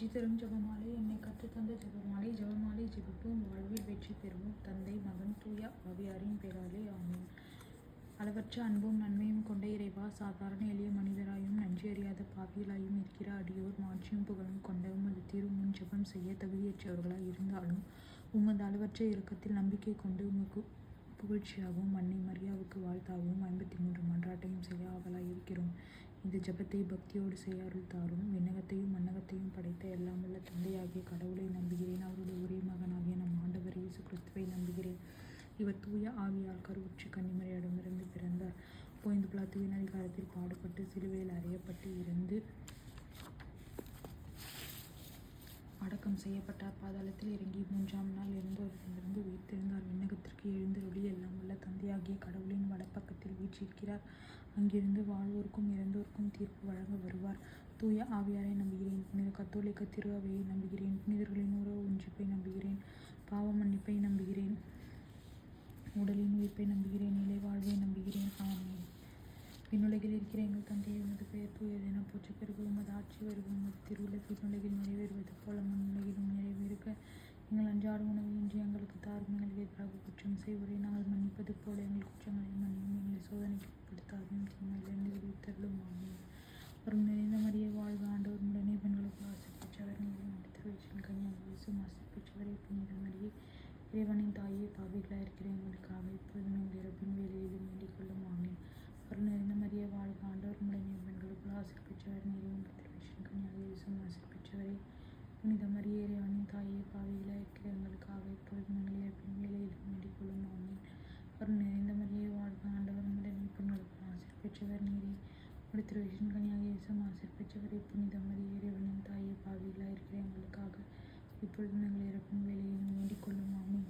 வெற்றி தரும் ஜெபமாலை என்னை கற்றுத்தந்த ஜெபமாலை ஜபமாலை ஜெபிப்போம். வாழ்வில் வெற்றி பெறுவோம். தந்தை மகன் தூய ஆவியாரின் பெயராலே ஆகும் அளவற்ற அன்பும் நன்மையும் கொண்ட இறைவா சாதாரண எளிய மனிதராயும் நன்றி அறியாத பாவியலாயும் இருக்கிற அடியோர் மாட்சியும் புகழும் கொண்ட உமது திரு முன் ஜெபம் செய்ய தகுதியற்றவர்களாய் இருந்தாலும் உமது அளவற்ற இறக்கத்தில் நம்பிக்கை கொண்டு உமக்கு புகழ்ச்சியாகவும் அன்னை மரியாவுக்கு வாழ்த்தாகவும் ஐம்பத்தி மூன்று மன்றாட்டையும் செய்ய ஆவலாய் இருக்கிறோம். இந்த ஜெபத்தை பக்தியோடு செய்ய அருள் தாரும். விண்ணகத்தையும் மன்னகத்தையும் படைத்த எல்லாம் உள்ள தந்தையாகிய கடவுளை நம்புகிறேன். அவருடைய ஒரே மகனாகிய நம் ஆண்டவர் இயேசு கிறிஸ்துவை நம்புகிறேன். இவர் தூய ஆவியால் கருவுற்று கன்னிமறையிடமிருந்து பிறந்தார். போய்ந்து பிளாத்துவின் அதிகாரத்தில் பாடுபட்டு சிலுவையில் அறையப்பட்டு இருந்து அடக்கம் செய்யப்பட்டார் பாதாளத்தில் இறங்கி மூன்றாம் நாள் இறந்தோரிடமிருந்து உயிர்த்தெழுந்தார். விண்ணகத்திற்கு எழுந்தருளி எல்லாம் உள்ள தந்தையாகிய கடவுளின் வடப்பக்கத்தில் வீற்றிருக்கிறார். அங்கிருந்து வாழ்வோருக்கும் இறந்தோருக்கும் தீர்ப்பு வழங்க வருவார். தூய ஆவியாரை நம்புகிறேன். புனித கத்தோலிக்க திருவாவையை நம்புகிறேன். புனிதர்களின் உறவு ஒன்றிப்பை நம்புகிறேன். பாவ மன்னிப்பை நம்புகிறேன். உடலின் உயிர்ப்பை நம்புகிறேன். நிலை வாழ்வை நம்புகிறேன். ஆமென். விண்ணுலகில் இருக்கிற எங்கள் தந்தையை உமது பெயர் தூயதென போற்ற பெருகு உமது ஆட்சி வருகும் உமது திருவிழா விண்ணுலகில் நிறைவேறுவது போல மண்ணுலகிலும் நிறைவேறுக. எங்கள் அன்றாட உணவு இன்றி எங்களுக்கு தாரும் எங்களுக்கு எதிராக குற்றம் செய்வதை நாங்கள் மன்னிப்பது போல எங்கள் குற்றங்களை மன்னியும். எங்களை சோதனைக்கு உட்படுத்தாதையும் தீமையிலிருந்து விடுவித்தருளும் ஆகும் ஒரு நிறைந்த மரிய வாழ்க ஆண்டவர். உடனே பெண்களுக்கு ஆசை பெற்றவர் நீரும் திருவச்சின் கன்னியாக இயேசும் ஆசை பெற்றவரை புனித மரியே இறைவனின் தாயே பாவிகளாக இருக்கிற எங்களுக்காக இப்போது எங்கள் இறப்பின் வேலையிலும் வேண்டிக் கொள்ளும் ஆமீன் ஒரு நிறைந்த மரிய வாழ்க ஆண்டவர். உடனே பெண்களுக்குள் ஆசை பெற்றவர் நீரும் திருவச்சின் கன்னியாக இயேசு ஆசை பெற்றவரை புனித மரிய இறைவனின் தாயே பாவியில் இருக்கிற எங்களுக்காக இப்பொழுதும் எங்கள் இறப்பின் வேலையிலும் வேண்டிக் கொள்ளும் ஆமீன். அருள் நிறைந்த மரியை வாழ்க ஆண்டவர் உடனே பெண்களுக்குள் ஆசிர் பெற்றவர் நீரே. உடைய திருவிஷன் கனியாக இயேசு ஆசிர் பெற்றவரை புனித மரிய இறைவனின் தாயை பாவிகளாக இருக்கிற எங்களுக்காக இப்பொழுது நாங்கள் இறக்கும் வேலையிலும் வேண்டிக் கொள்ளும். ஆமீன்.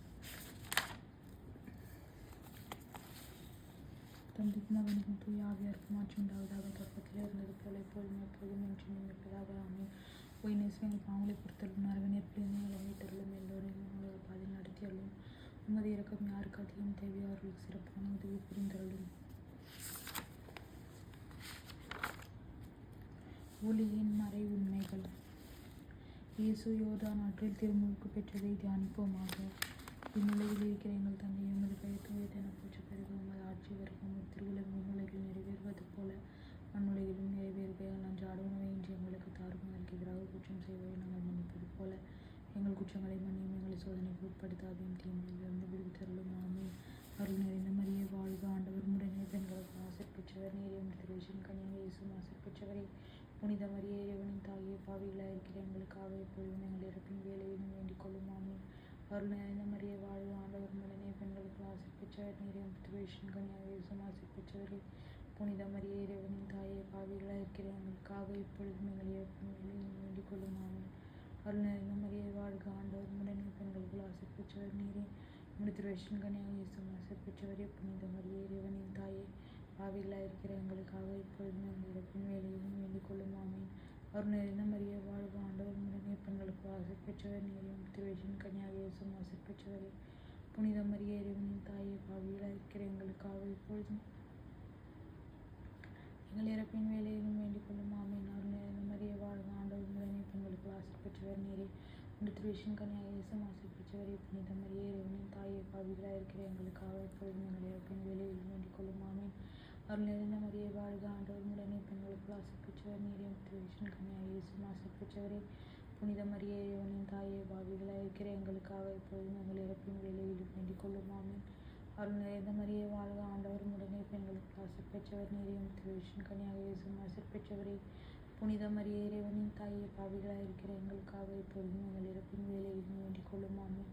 தந்தைக்கும் மகனுக்கும் தூய் ஆவியாருக்கும் மாற்றி உண்டாவதாக தொடக்கத்தில் இருந்தது போல எப்பொழுதும் எப்பொழுதும் என்று நினைப்பதாக ஆமீன். போய் நேசங்கள் பாவங்களை பொறுத்தலும் அரவணைப்பிலிருந்து எங்களை மீட்டருளும் எல்லோரையும் உங்களோட பாதையில் நடத்தியருளும் உமது இறக்கம் யாருக்கு அதிகம் தேவையோ அவர்களுக்கு சிறப்பான உதவி புரிந்தருளும் ஒளியின் மறை உண்மைகள். இயேசு யோர்தான் நாட்டில் திருமுழுக்கு பெற்றதை தியானிப்போமாக. இந்நிலையில் இருக்கிற எங்கள் தந்தை எமது பெயர் தூயது பூச்சி பெருகும் உமது ஆட்சி வரைக்கும் உமது திருவுலகம் விண்ணுலகில் நிறைவேறுவது போல மண்ணுலகிலும் நிறைவேறுக எங்கள் அன்றாட உணவை இன்று எங்களுக்கு தாரும் எங்களுக்கு எதிராக குற்றம் செய்வதை நாங்கள் மன்னிப்பது போல எங்கள் குற்றங்களை மன்னியும் எங்களை சோதனைக்கு உட்படுத்தாதையும் தீமையிலிருந்து விடுவித்தருளும். ஆமீன். அருள் நிறைந்த மரியே வாழ்க ஆண்டவர். முடனே பெண்களுக்கு ஆசர் பெற்றவர். நீரையும் திருவிஷன் கனியாக இயேசும் ஆசர் புனித மரிய இறைவனின் தாயே பாவிகளாக இருக்கிற எங்களுக்காக எப்பொழுதும் எங்கள் இறப்பின் வேலையிலும் வேண்டிக் கொள்ளும். ஆமீன். அருள் நிறைந்த மரியே வாழ்க ஆண்டவர். முடனே பெண்களுக்கு ஆசை பெற்றவர். நீரையும் திருவிஷன் கனியாக இயேசும் ஆசை புனித மரிய இறைவனின் தாயே பாவி இருக்கிற எங்களுக்காக இப்பொழுதும் எங்கள் இறப்பின் வேலையிலும் வேண்டிக் கொள்ளும் ஆமீன் அருள் நிறைந்த மரியே வாழ்க ஆண்டவர் முடனே பெண்களுக்கு ஆசை பெற்றவர் நீரே. முடித்திருவேஷன் கனியாக இயேசும் ஆசை பெற்றவரே. புனித மரியே இறைவனின் தாயே. பாவிகளாக இருக்கிற எங்களுக்காக இப்பொழுதும் எங்கள் இறப்பின் வேலையிலும் வேண்டிக் கொள்ளும். ஆமீன். அருள் நிறைந்த மரியே வாழ்க ஆண்டவர். முடனே பெண்களுக்கு ஆசை பெற்றவர் நீரே. முடித்திருவேஷன் கனியாக இயேசும் ஆசை பெற்றவரே. புனித மரிய இறைவனின் தாயே. பாவிகளாக இருக்கிற எங்களுக்காக இப்பொழுதும் எங்கள் இறப்பின் வேலையிலும் வேண்டிக் கொள்ளும். ஆமீன் நிறைந்த மரியே வாழ்க ஆண்டவர் முடனே பெண்களுக்கு ஆசை பெற்றவர் நீரே முடித்திருவேஷன் கனியாக இயேசு ஆசை பெற்றவரே புனித மரியே இறைவனின் தாயை பாவிகளாக இருக்கிற எங்களுக்காக இப்பொழுதும் எங்களுடைய பெண் வேலையிலும் வேண்டிக் கொள்ளும். ஆமீன். அருள் நிறைந்த மரியே வாழ்க ஆண்டவர். உடனே பெண்களுக்கு ஆசை பெற்றவர் நீரே முடித்திருவேஷன் கனியாக இயேசும் ஆசை புனித மரியே இறைவனின் தாயே பாவிகளாக இருக்கிற எங்களுக்காக இப்பொழுதும் எங்கள் இறப்பின் வேலையிலும் வேண்டிக் கொள்ளும். ஆமீன். அருள் நிறைந்த மரியே வாழ்க ஆண்டவர். உடனே பெண்களுக்கு ஆசை பெற்றவர் நீரையும் திருவிஷன் கனியாக இயேசு ஆசை புனித மரியே இறைவனின் தாயே பாவிகளாக இருக்கிற எங்களுக்காக இப்பொழுதும் எங்கள் இறப்பின் வேலையிலும் வேண்டிக் கொள்ளும். ஆமீன்.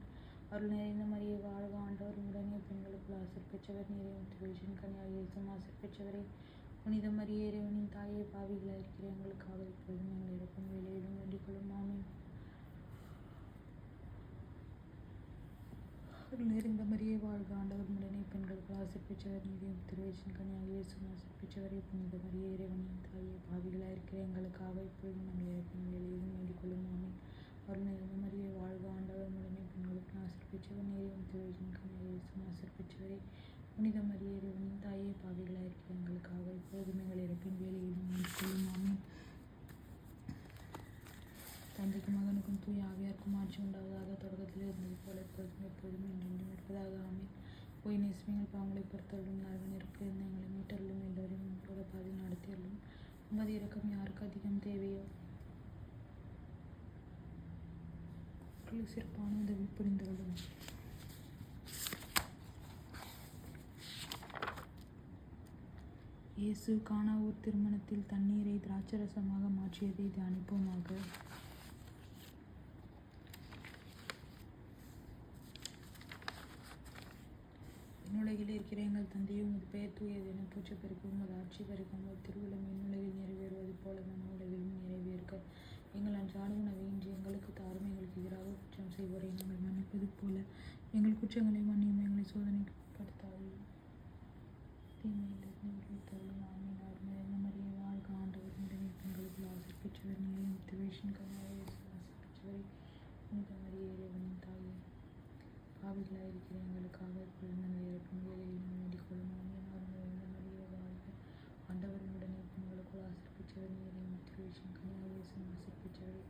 அருள் நிறைந்த மரியை வாழ்க ஆண்டவர். உடனே பெண்களுக்கு ஆசர் பெற்றவர். நீரையும் திருவிஷன் கனியாக இயேசும் பெற்றவரே. புனித மரியே இறைவனின் தாயே பாவிகளாக இருக்கிற எங்களுக்காக இப்பொழுதும் எங்கள் இறப்பின் வேலையிலும் வேண்டிக் கொள்ளும். ஆமீன். அருள் நிறைந்த மரியே வாழ்க. ஆண்டவர் முடனே பெண்களுக்கு ஆசை நீதியும் நீரையும் திருவேஷன் கனியாக புனித மரியே இறைவனின் தாயே பாவிகளாக இருக்கிற எங்களுக்காக இப்பொழுது எங்கள் இறப்பின் வேலையிலும் வேண்டிக் கொள்ளும். ஆமீன். அருள் நிறைந்த மரியே வாழ்க. ஆண்டவர் முடனே பெண்களுக்கு ஆசை நீதியும் நீரையும் திருவேஷன் கனியாக புனித மரியே இறைவனின் தாயே பாவிகளாக இருக்கிற எங்களுக்காக இப்பொழுதும் எங்கள் இறப்பின் வேலையிலும் வேண்டிக் கொள்ளும் ஆமீன் தந்தைக்கும் மகனுக்கும் தூய ஆவியாருக்கும் ஆட்சி உண்டாவதாக தொடக்கத்தில் இருந்தது போல எப்பொழுதும் எப்பொழுதும் என்றென்றும் இருப்பதாக ஆமென். போய் நேசமிகள் பாவங்களை பொறுத்தவர்களும் நரக நெருப்பிலிருந்து எங்களை மீட்டர்களும் எல்லோரையும் உங்களோட பாதையில் நடத்தியருளும். உமது இறக்கம் யாருக்கு அதிகம் தேவையோ? சிறப்பான உதவி புரிந்துள்ளோம் இயேசு காணாவூர் திருமணத்தில் தண்ணீரை திராட்சரசமாக மாற்றியதை தியானிப்போமாக. விண்ணுலகில் எங்கள் தந்தையும் உமது பெயர் தூயது என பூச்சி பெருக்கும் உமது ஆட்சி பெருக்கும் உமது திருவிழம் விண்ணுலகில் நிறைவேறுவது போல மன உலகிலும் எங்கள் அன்றாட உணவை இன்று எங்களுக்கு தாரும் எங்களுக்கு எதிராக குற்றம் செய்வோரை நாங்கள் மன்னிப்பது போல எங்கள் குற்றங்களை மன்னியும் எங்களை சோதனைக்கு தீமையிலிருந்து விடுவித்தருளும் ஆமீன் அருமை மரியே வாழ்க ஆண்டவர் உடனே பெண்களுக்குள் ஆசை பெற்றவர் நீரை முத்துவேஷன் கன்னியாவை ஆசை பெற்றவரை புனித மரியே இறைவனின் தாயே பாவிகளாக இருக்கிற எங்களுக்காக இப்பொழுது நாங்கள் இறக்கும் வேலையிலும் வேண்டிக் கொள்ளும் ஆமீன் அருமை மரியே வாழ்க ஆண்டவரின் உடனே பெண்களுக்குள் ஆசை பெற்றவர் நீரை முத்துவேஷன் கன்னியாவை ஆசை பெற்றவரை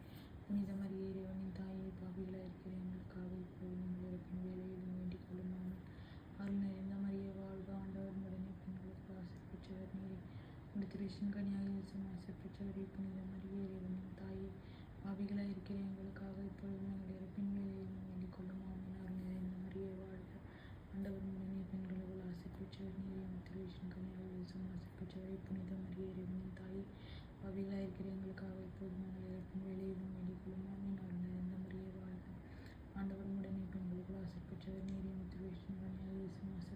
புனித மரியே இறைவனின் தாயே பாவிகளாக இருக்கிற எங்களுக்காக இப்பொழுது நாங்கள் இறக்கும் வேலையிலும் வேண்டிக் கொள்ளும் ஆமீன் அருள் நிறைந்த மரியே வாழ்க ஆண்டவர் உடனே பெண்களுக்கு ஆசை பெற்றவர் நீரே உடைய திருஷன் கனியாக இயேசும் ஆசை புனித. மரியே இறைவனின் தாயே பாவிகளாக இருக்கிற எங்களுக்காக இப்பொழுது நாங்கள் இறப்பின் வேலையிலும் வேண்டிக் கொள்ளும். ஆமினார் அருள் நிறைந்த மரியை வாழ்க. ஆண்டவர் முன்னே பெண்களுக்குள் ஆசை பெற்றவர் நீரே உடைய திருஷன் கனியாக இயேசும் ஆசை புனித. மரியே இறைவனின் தாயே பாவிகளாக இருக்கிற எங்களுக்காக இப்பொழுது நாங்கள் இறப்பின் வேலையிலும் வேண்டிக் கொள்ளும். ஆமினார் நிறைந்த மரியை வாழ்க. ஆண்டவர் உடனே பெண்களுக்குள் ஆசை பெற்றவர் நீரே முத்துவேஷன் கனியாக இயேசும் ஆசை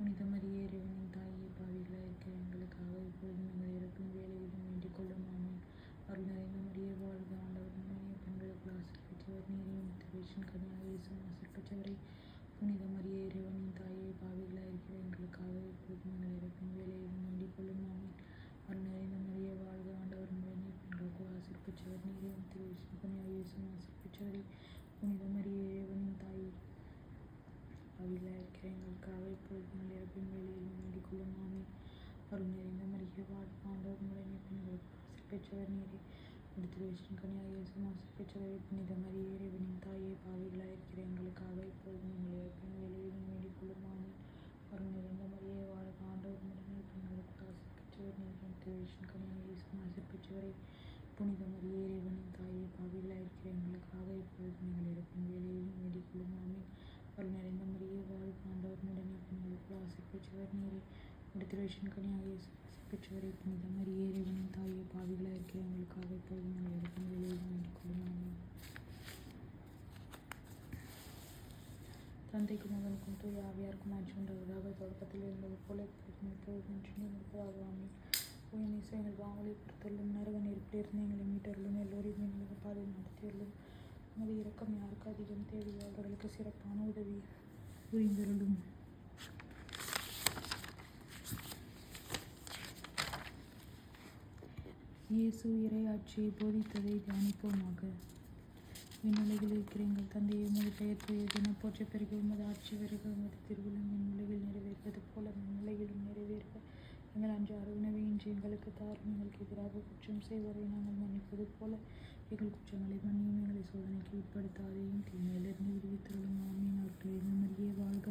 புனித மரியே இறைவனின் தாயே பாவிகளாக இருக்கிற எங்களுக்காக இப்பொழுது நாங்கள் இறக்கும் வேலையிலும் வேண்டிக் கொள்ளும் ஆமீன் அருள் நிறைந்த மரியே வாழ்க ஆண்டவர் உடனே பெண்களுக்குள் ஆசை பெற்றவர் நீரே முத்துவேஷன் கனியாக இயேசும் ஆசை பெற்றவரே புனித மரியே இறைவனின் தாயே பாவிகளாக இருக்கிற எங்களுக்காக இப்பொழுது நாங்கள் இறக்கும் வேலையிலும் வேண்டிக் கொள்ளும் ஆமீன் அருள் நிறைந்த மரியே வாழ்க ஆண்டவர் உடனே பெண்களுக்குள் ஆசை பெற்றவர் நீரே முத்துவேஷன் கனியாக இயேசும் ஆசை பெற்றவரே புனித மரியே இறைவனின் தாயே பாவிகளாக இருக்கிற எங்களுக்காக இப்பொழுது நாங்கள் இறப்பின் வேலையிலும் வேண்டிக் கொள்ளும் ஆமீன் அருள் நிறைந்த மரியே வாழ்க ஆண்டவர் உடனே பெண்களுக்கு ஆசை பெற்றவர் நீரே திருவேஷன் கனியாக இயேசு ஆசை பெற்றவரே புனித மரியே இறைவனின் தாயே பாவிகளாக இருக்கிற எங்களுக்காக இப்பொழுது நாங்கள் இறப்பின் வேலையிலும் மீடி கொள்ளும் வரும் அருள் நிறைந்த மரியே வாழ்க. ஆண்டவர் உடனே பெண்களுக்கு ஆசை பெற்றவர் நீரே திருவேஷன் கனியாக இயேசு ஆசை பெற்றவரை புனித மரிய இறைவனின் தாயே பாவிகளாக இருக்கிற எங்களுக்காக இப்பொழுது நாங்கள் இறப்பின் வேலையிலும் மீடி கொள்ளும் வரும் நிறைந்த மரியே வாழ்க. ஆண்டவர் உடனே பெண்களுக்கு ஆசை பெற்றவர் நீரே. திருவேஷன் கனியாக இயேசு பெற்றவரை புனித மாதிரி இறைவனின் தாயே பாவிகளாக இருக்கிற எங்களுக்காக இப்பொழுது நாங்கள் இறப்பின் வேண்டிக் கொள்ளும் தந்தைக்கும் மகனுக்கும் தூய ஆவியாருக்கும் ஆட்சி தொடக்கத்தில் இருந்தது போல எப்பொழுதும் எப்பொழுதும் இருப்பதாக எங்கள் வாங்கலை பொறுத்தருளும் நரக நெருப்பிலிருந்து எங்களை மீட்டர்களும் எல்லோரையும் எங்களுக்கு பாதை நடத்தியருளும். உமது இரக்கம் யாருக்கு அதிகம்? தேவையோ அவர்களுக்கு சிறப்பான உதவி புரிந்தருளும். இயேசு இறையாட்சியை போதித்ததை தியானிப்போமாக. விண்ணுலகில் இருக்கிற எங்கள் தந்தையை உமது பெயர் தூயதென போற்ற பிறகு உமது ஆட்சி வருக உமது திருவிழம் விண்ணுலகில் நிறைவேறுவது போல விண்ணுலகிலும் நிறைவேறுக. எங்கள் அன்று உணவை இன்று எங்களுக்கு தாரும் எங்களுக்கு எதிராக குற்றம் செய்வதை நாங்கள் மன்னிப்பது போல எங்கள் குற்றங்களை மன்னியும் எங்களை சோதனைக்கு உட்படுத்தாதையும் தீமையிலிருந்து விடுவித்துள்ளும் ஆமீன். அவர்கள் மரியே வாழ்க.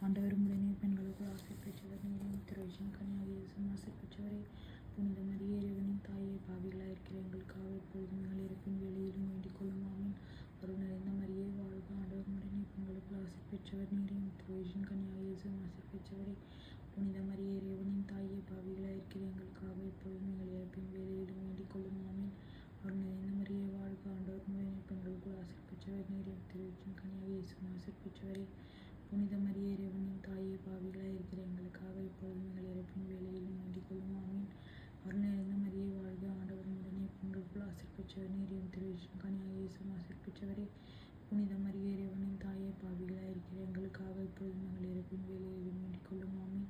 ஆண்டவர் உடனே பெண்களுக்கு ஆசை பெற்றவர் நீரின் திரைஷன் கனியாக ஆசை பெற்றவரே. புனித மரிய இறைவனின் தாயே பாவிகளாக இருக்கிற எங்களுக்காக எப்பொழுதும் எங்கள் இறப்பின் வெளியிலும் வேண்டிக் கொள்ளும். ஆமீன். அருள் நிறைந்த மரியே வாழ்க ஆண்டவருடன் உங்களுக்கு ஆசை பெற்றவர் நீரின் திரைஷன் கனியாக ஆசை பெற்றவரை. புனித மரிய இறைவனின் தாயே பாவிகளாக இருக்கிற எங்களுக்காக எப்பொழுதும் எங்கள் இறப்பின் வேலையிலும் வேண்டிக் கொள்ளும். ஆமீன். அருள் நிறைந்த மரியே வாழ்க ஆண்டவர் உடனே பெண்களுக்கு ஆசை பெற்றவர் நீரின் திரைஷன் கனியாக ஆசை பெற்றவரை. புனித மரிய இறைவனின் தாயே பாவிகளாக இருக்கிற எங்களுக்காக இப்பொழுதும் எங்கள் இறப்பின் வேலையிலும் வேண்டிக் கொள்ளும். ஆமீன். கருணையிருந்த மரியே வாழ்க. ஆண்டவர் உடனே பெண்கள் ஆசிர்பெற்றவர் நீரின் திருவிஷன் கனியாக இயேசும் ஆசிர்பெற்றவரே புனித மரிய இறைவனின் தாயே பாவிகளாக இருக்கிற எங்களுக்காக இப்பொழுது நாங்கள் இறப்பின் வேலையை வேண்டிக் கொள்ளும். அருள்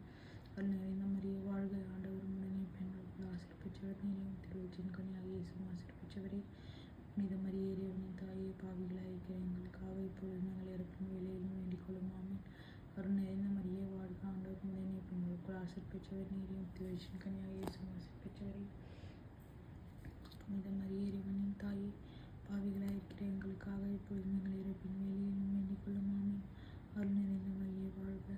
கருணையிருந்த மரியே வாழ்க. ஆண்டவர் உடனே பெண்களுக்குள் ஆசிர்பெற்றவர் நீரியம் திருவிச்சின் கனியாக இயேசும் ஆசிர்பெற்றவரே புனித மரிய இறைவனின் தாயே பாவிகளாக இருக்கிற எங்களுக்காக இப்பொழுது நாங்கள் இறப்பின் வேலையில் வேண்டிக் கொள்ளும். ஆமி கருணையிருந்த ఆండోకు నేను ఇప్పుడు మీరు కూడా ఆశీర్పించవరి నీరు ఇంత కానీ యేసు ஆசீர்வரி புனித மரிய இறைவனின் தாயே பாவிகளாக இருக்கிற எங்களுக்காக இப்பொழுது நீங்கள் இறப்பின் வெளியிலும் வேண்டிக் கொள்ளும் அருள் நிறைந்த மரிய வாழ்க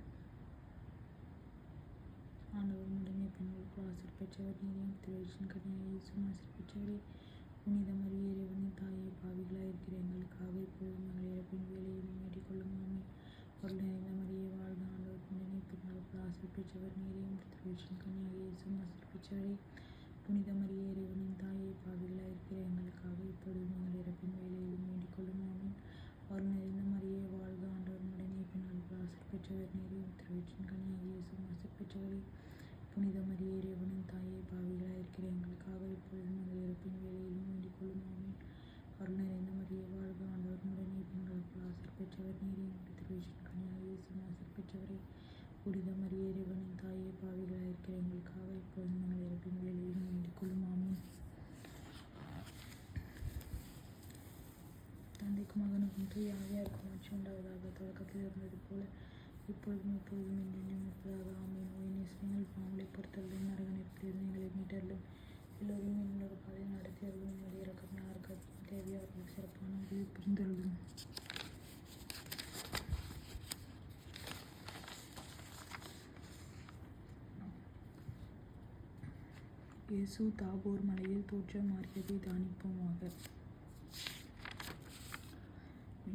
ஆண்டவர் முடனே பெண்களுக்கு ஆசிர் பெற்றவர் நீரின் திருவேஷன் கன்னியாக இயேசும் ஆசிர் புனித மரிய இறைவனின் தாயே பாவிகளாக இருக்கிற எங்களுக்காக இப்பொழுது நீங்கள் இறப்பின் வேலையிலும் வேண்டிக் கொள்ளும் அருள் நிறைந்த மரியே வாழ்க ஆண்டவர் முன்னணி பெண்களுக்கு ஆசிர்வதிச்சவர் நீரே திருவிஷன் கன்னியாக இயேசும் ஆசிர்வதிச்சவரே புனித மரியே இறைவனின் தாயே இருக்கிற எங்களுக்காக இப்பொழுதும் எங்கள் இறப்பின் வேலையிலும் வேண்டிக் கொள்ளும். ஆமே அருள் நிறைந்த மரியே வாழ்க ஆண்டவர் முடனே பெண்களுக்கு ஆசிர்வதிச்சவர் நீரே திருவிஷன் கன்னியாக இயேசும் ஆசிர்வதிச்சவரே புனித மரியே இறைவனின் தாய் பாவிகளாய் இருக்கிற எங்களுக்காக இப்பொழுதும் எங்கள் இறப்பின் வேலையிலும் வேண்டிக் கொள்ளும் ஆமே அருள் நிறைந்த மரியே வாழ்க ஆண்டவர் முடனே பெண்களுக்கு ஆசிர்வதிச்சவர் நீரே திருவிஷன் கன்னியாக இயேசும் ஆசிர்வதிச்சவரே புனித மரியே இறைவனின் தாயே பாவிகளாய் இருக்கிற எங்களுக்காக இப்பொழுதும் எங்கள் இறப்பின் வேலையிலும் வேண்டிக் கொள்ளும் ஆமே தந்தைக்கும் மகனுக்கும் தூய ஆவியாருக்கும் ஆட்சி உண்டாவதாக தொடக்கத்தில் இருந்தது போல இப்பொழுதும் எப்பொழுதும் என்றென்றும் இருப்பதாக ஆமை நோய் நீங்கள் பாவங்களை பொறுத்தல்லும் நரக நெருப்பிலிருந்து எங்களை மீட்டர்களும் எல்லோரையும் என்னோட பாதையில் நடத்தி அருளும். என்னுடைய இறக்கம். யாருக்கு அதிகம் தேவையோ அவர்களுக்கு சிறப்பான உதவி புரிந்தருளும் இயேசு தாபோர் மலையில் தோற்றம் மாறியதை தானிப்போமாக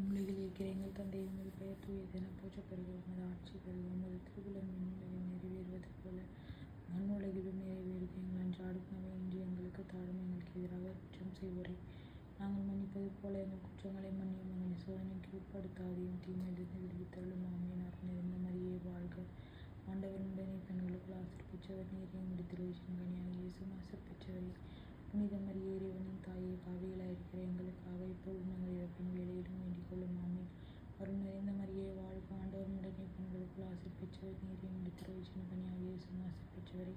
விண்ணுலகில் இருக்கிற எங்கள் தந்தை. உமது பெயர் தூயதென போற்றப்படுகிற உமது ஆட்சி வருக உமது திருவுளம் விண்ணுலகில் நிறைவேறுவது போல மண்ணுலகிலும் நிறைவேறுது எங்கள் அன்றாட உணவை இன்று எங்களுக்கு தாடும் எங்களுக்கு எதிராக குற்றம் செய்வோரை. நாங்கள் மன்னிப்பது போல எங்கள் குற்றங்களை மன்னியும். எங்களை சோதனைக்கு உட்படுத்தாதையும் தீமையிலிருந்து விடுவித்தருளும். ஆமீன். அருள் நிறைந்த மரியே வாழ்க. ஆண்டவர் உடனே பெண்களுக்குள் ஆசிர்பிச்சவர் நீரே உடைய திருவிஷன் கனியாக இயேசு ஆசிர்பிச்சவரே புனித மரியே இறைவனின் தாயை பாவிகளாக இருக்கிற எங்களுக்காக இப்பொழுதும் நாங்கள் இறப்பின் வேலையிலும் வேண்டிக் கொள்ளும். ஆமீன். அருள் நிறைந்த மரியை வாழ்க ஆண்டவர் உடனே பெண்களுக்குள் ஆசை பெற்றவர் உடைய திருவிஷன் பணியாகிய சுமாசி பெற்றவரை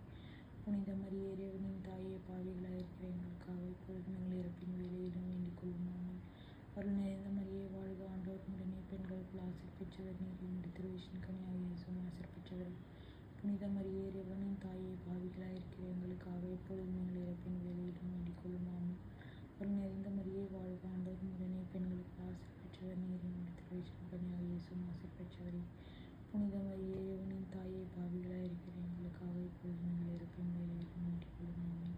புனித மரிய இறைவனின் தாயை பாவிகளாக இருக்கிற எங்களுக்காக இப்பொழுது நாங்கள் இறப்பின் வேலையிலும் வேண்டிக் கொள்ளும். ஆமீன். அருள் நிறைந்த மரியை வாழ்க ஆண்டவர் உடனே பெண்களுக்குள் ஆசை பெற்றவர் உடைய திருவிஷன் கனியாக சுமாசி பெற்றவரை புனித மரியே இறைவனின் தாயை பாவிகளாக இருக்கிற எங்களுக்காக எப்பொழுதும் நீங்கள் இறப்பின் வேலையிலும் வேண்டிக்கொள்ளும் ஆமாம் ஆமீன் நிறைந்த மரியே வாழ்க ஆண்டவர் உடனே பெண்களுக்கு ஆசை பெற்றவர் நீரின் உடைய பணியாக இயேசும் ஆசை ஆசிர்பெற்றவரே புனித மரியே இறைவனின் தாயை பாவிகளாக இருக்கிற எங்களுக்காக எப்பொழுது நீங்கள் இறப்பின் வேலையிலும் வேண்டிக் கொள்ளும்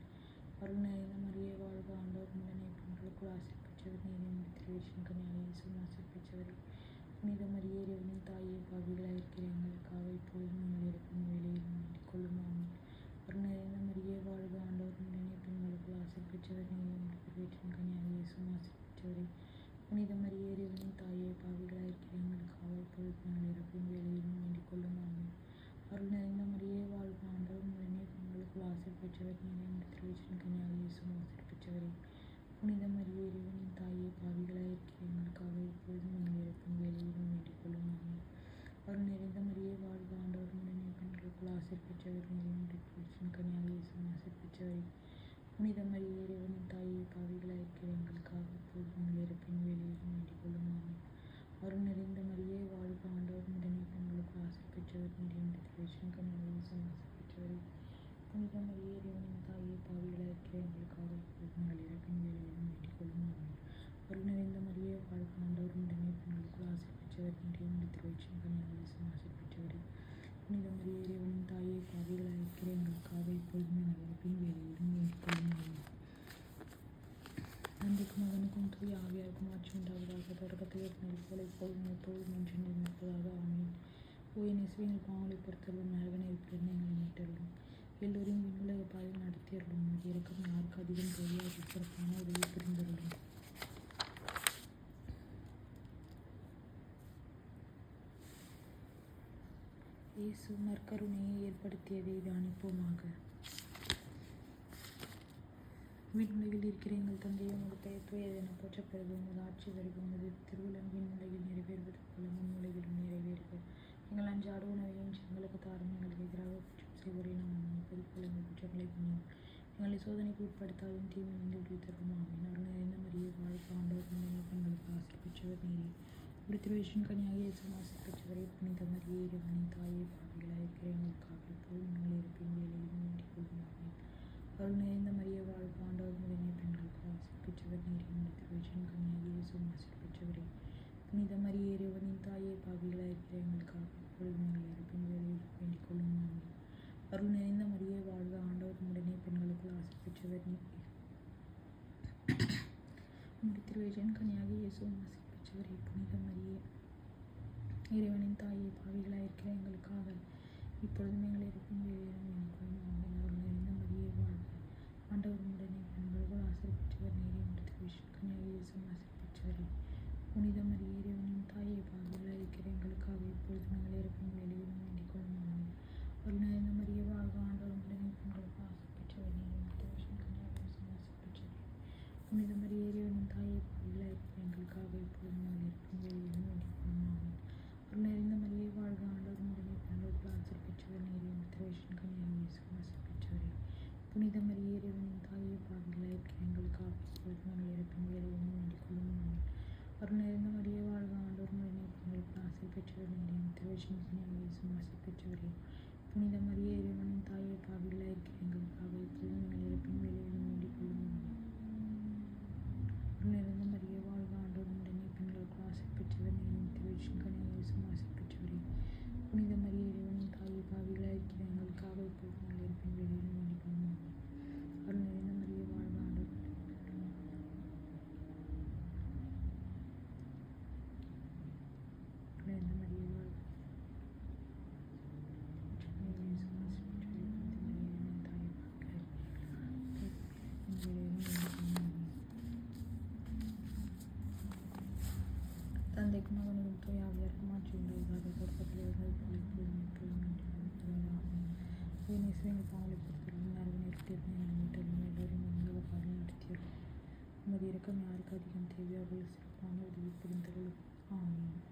அருள் நிறைந்த மரியே வாழ்க ஆண்டவர் உடனே பெண்களுக்குள் ஆசை பெற்றவர் நீரின் திருவிஷன் கனியாக இயேசும் ஆசை புனித மரியே இறைவனின் தாயே பாவிகளாய் இருக்கிற எங்களுக்காக இப்பொழுதும் எங்கள் இறப்பின் வேலையிலும் வேண்டிக் கொள்ளும் ஆமீன் அருள் நிறைந்த மரியே வாழ்க ஆண்டவர் உடனே பெண்களுக்குள் ஆசிர்பெற்றவர் நீரே உடைய திருவிஷன் கனியாக இயேசு ஆசிர்பெற்றவரே புனித மரியே இறைவனின் தாயே பாவிகளாய் இருக்கிற எங்களுக்காக இப்பொழுதும் எங்கள் இறப்பின் வேலையிலும் வேண்டிக் கொள்ளும் ஆமீன் அருள் நிறைந்த மரியே வாழ்க ஆண்டவர் உடனே பெண்களுக்குள் ஆசிர்பெற்றவர் நீரே உடைய திருவிஷன் கனியாக இயேசு ஆசிர்பெற்றவரே புனித மரியே இறைவனின் தாயே பாவிகளாய் இருக்கிற எங்களுக்காக இப்பொழுதும் எங்கள் இறப்பின் வேலையிலும் வேண்டிக் கொள்ளும் ஆமீன் அருள் நிறைந்த மரியே வாழ்க ஆண்டவர் உடனே பெண்களுக்குள் ஆசிர்பெற்றவர் நீரே உடைய திருவிஷன் கனியாக இயேசு ஆசிர்பெற்றவரே புனித மரியே இறைவனின் தாயே பாவிகளாய் இருக்கிற எங்களுக்காக இப்பொழுதும் எங்கள் இறப்பின் வேலையிலும் வேண்டிக் கொள்ளும் ஆமீன் அருள் நிறைந்த மரியே வாழ்க ஆண்டவர் உடனே பெண்களுக்குள் ஆசிர்பெற்றவர் நீரே உடைய திருவிஷன் கனியாக இயேசு ஆசிர்பெற்றவரே புனித மரியே இறைவனின் தாயே பாவிகளாய் இருக்கிற எங்களுக்காக இப்பொழுதும் எங்கள் இறப்பின் வேலையிலும் வேண்டிக் கொள்ளும் ஆமீன் அருள் நிறைந்த மரியே வாழ்க ஆண்டவர் உடனே பெண்களுக்குள் ஆசிர்பெற்றவர் நீரே உடைய திருவிஷன் கனியாக இயேசு ஆசிர்பெற்றவரே புனித மரியே இறைவனின் தாயே பாவிகளாய் இருக்கிற எங்களுக்காக இப்பொழுதும் எங்கள் இறப்பின் வேலையிலும் வேண்டிக் கொள்ளும் ஆமீன் தந்தைக்கும் மகனுக்கும் தூய ஆவியாருக்கும் ஆட்சி உண்டாவதாக தொடக்கத்தில் எப்போதும் எப்போதும் இப்பொழுதும் நிற்பதாக என்றென்றும் ஓ என் ஓய பாவங்களை பொறுத்தவரும் நரக நெருப்பிலிருந்து எங்களை மீட்டருளும் எல்லோரையும் விண்ணுலக பாதையில் நடத்தி அருளும் இறக்கம் யாருக்கு அதிகம் தேவையோ சிறப்பான உதவி புரிந்தருளும் இயேசு நற்கருணையை ஏற்படுத்தியதை தியானிப்போமாக. விண்ணுலகில் இருக்கிற எங்கள் தந்தையை உமது பெயர் தூயதென போற்றப்படுவது உங்கள் ஆட்சி வருக உமது திருவிழம் விண்ணுலகில் நிறைவேறுவது போல மண்ணுலகிலும் நிறைவேறுவது எங்கள் அன்றாட உணவை உணவையும் எங்களுக்கு தாரும் எங்களுக்கு எதிராக குற்றம் செய்வோரை நாம் மன்னிப்பது போல எங்கள் குற்றங்களை பண்ணியும். எங்களை சோதனைக்கு உட்படுத்தாலும் தீமை வந்து விடுத்தரும் ஆமீன். அருள் நிறைந்த மரியே வாழ்க ஆண்டவர் முன்னே பெண்களுக்கு நீரே. ஒரு திருவேஷன் கனியாக இயேசும் ஆசை பெற்றவரை புனித மரியே இறைவனை தாயே பாவிகளாக இருக்கிற எங்களுக்காக போல் நீங்கள் இருப்பின் வேலையில் வேண்டிக் கொள்ளும் அருள் நிறைந்த மரியே வாழ்க ஆண்டவர் முதனே பெண்களுக்கு ஆசிர்பெற்றவர் நீரே உடைய திருவேஷன் கனியாக இயேசு ஆசிர்பெற்றவரே புனித மரியே இறைவனின் தாயே பாவிகளாய் இருக்கிற எங்களுக்காக இப்பொழுதும் எங்கள் இறப்பின் வேலையில் வேண்டிக் கொள்ளும் ஆமீன் அருள் நிறைந்த மரியே வாழ்க ஆண்டவர் உடனே பெண்களுக்குள் ஆசிர்பெற்றவர் நீ திருவேஜன் கன்னியாகி இயேசுவும் ஆசீர்வதிச்சவரே புனித மரியே இறைவனின் தாயே பாவிகளாக இருக்கிற எங்களுக்காக இப்பொழுதும் எங்களை இருக்கும் வேலையிலும் எங்களுக்கும் அவர்கள் நிறைந்த மரியே வாழ்க ஆண்டவர் உடனே பெண்களுக்குள் ஆசீர்வதிச்சவர் நேரே உண்டு திருவேஜன் கன்னியாகி இயேசுவும் ஆசீர்வதிச்சவரே புனித மரியே இறைவனின் தாயை பாதையில் இருக்கிற எங்களுக்காக இப்பொழுது நாங்கள் இருக்கும் வேலையிலும் வேண்டிக் கொள்ளும் ஒரு நிறைந்த மரியே வாழ்க ஆண்டவர் உடனே பெண்களுக்கு புனித மரியே இறைவனின் தாயை பாதையில் இருக்கிற எங்களுக்காக இப்பொழுது நாங்கள் இருக்கும் வெளியிலும் வேண்டிக் கொள்ளும் ஒரு நிறைந்த மரியை வாழ்க ஆண்டவர் உடனே பெண்களுக்கு ஆசர் பெற்றவர் நீரே திருவேஷன் கன்னியாக இயேசுவும் பெற்றவரே. புனித மரியே இறைவனின் தாயை பாதையில் இருக்கிற எங்களுக்காக இப்பொழுதும் எங்களை இறப்பின் வேலையிலும் வேண்டிக் கொள்ளும் அருள் நிறைந்த மரியே வாழ்க ஆண்டவர் உடனே பெண்களுக்கு ஆசை பெற்றவர் நீரே திருவேஷன் கன்னியாக இயேசுவும் ஆசை பெற்றவரே புனித மரியே இறைவனின் தாயே பாவிகளாக இருக்கிற எங்களுக்காக இப்பொழுதும் எங்களை இறப்பின் வேலையிலும் வேண்டிக் கொள்ளும் நிறைந்த மரியே வாழ்க ஆண்டவர் உடனே பெண்களுக்கு ஆசை பெற்றவர் நீரும் திருவச்சின் கனியேசும் ஆசை பெற்றவரே புனித மரியே இறைவனின் தாயை பாவிகளாக இருக்கிற எங்களுக்காக இப்போது நாங்கள் இருப்பின் வேலையிலும் வேண்டிக் கொள்ளும் ಪ್ರಸಂಗ ಪಾಲುಪತ್ರವನ್ನು வரவேற்கிறேன் நான் மட்டும் எல்லோரும் நன்றாக பாடி நடத்தியவர் உமது இறக்கம் யாருக்கு அதிகம் தேவையோ அவர்கள் சிறப்பான உதவி புரிந்தவர்களும் ஆமீன்.